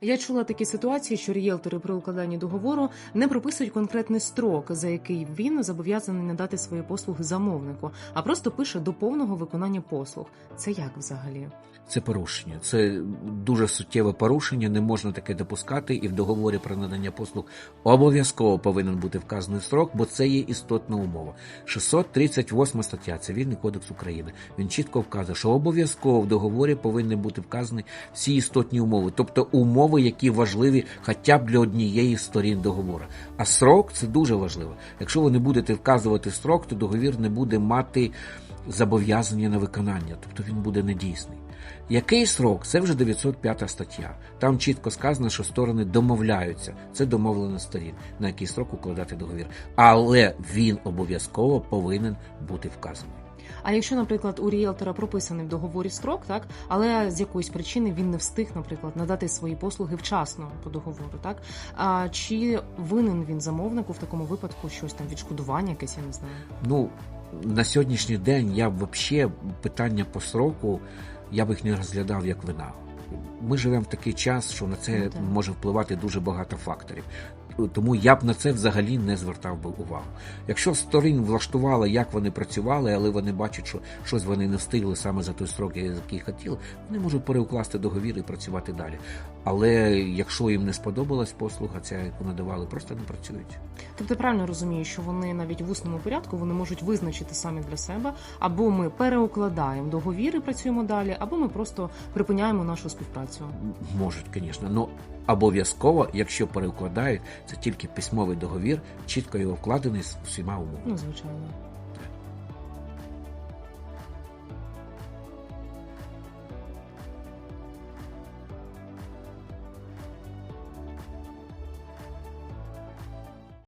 Я чула такі ситуації, що рієлтори при укладанні договору не прописують конкретний строк, за який він зобов'язаний надати свої послуги замовнику, а просто пише до повного виконання послуг. Це як взагалі? Це порушення. Це дуже суттєве порушення. Не можна таке допускати. І в договорі про надання послуг обов'язково повинен бути вказаний строк, бо це є істотна умова. 638 стаття Цивільний кодекс України. Він чітко вказує, що обов'язково в договорі повинні бути вказані всі істотні умови, тобто умови, які важливі хоча б для однієї з сторін договору. А срок це дуже важливо. Якщо ви не будете вказувати строк, то договір не буде мати зобов'язання на виконання, тобто він буде недійсний. Який срок? Це вже 905 стаття. Там чітко сказано, що сторони домовляються. Це домовлено сторін, на який срок укладати договір. Але він обов'язково повинен бути вказаний. А якщо, наприклад, у рієлтора прописаний в договорі строк, так але з якоїсь причини він не встиг, наприклад, надати свої послуги вчасно по договору, так а чи винен він замовнику в такому випадку щось там відшкодування, якесь я не знаю. Ну, на сьогоднішній день я взагалі питання по сроку я б їх не розглядав як вина. Ми живемо в такий час, що на це Ну, може впливати дуже багато факторів. Тому я б на це взагалі не звертав би увагу. Якщо сторін влаштувало, як вони працювали, але вони бачать, що щось вони не встигли саме за той строк, який хотіли, вони можуть переукласти договір і працювати далі. Але якщо їм не сподобалась послуга, ця яку надавали, просто не працюють. Тобто правильно розумію, що вони навіть в усному порядку вони можуть визначити самі для себе, або ми переукладаємо договір і працюємо далі, або ми просто припиняємо нашу співпрацю. Можуть, звісно, але обов'язково, якщо перекладають, це тільки письмовий договір, чітко його вкладений з усіма умовами. Ну звичайно.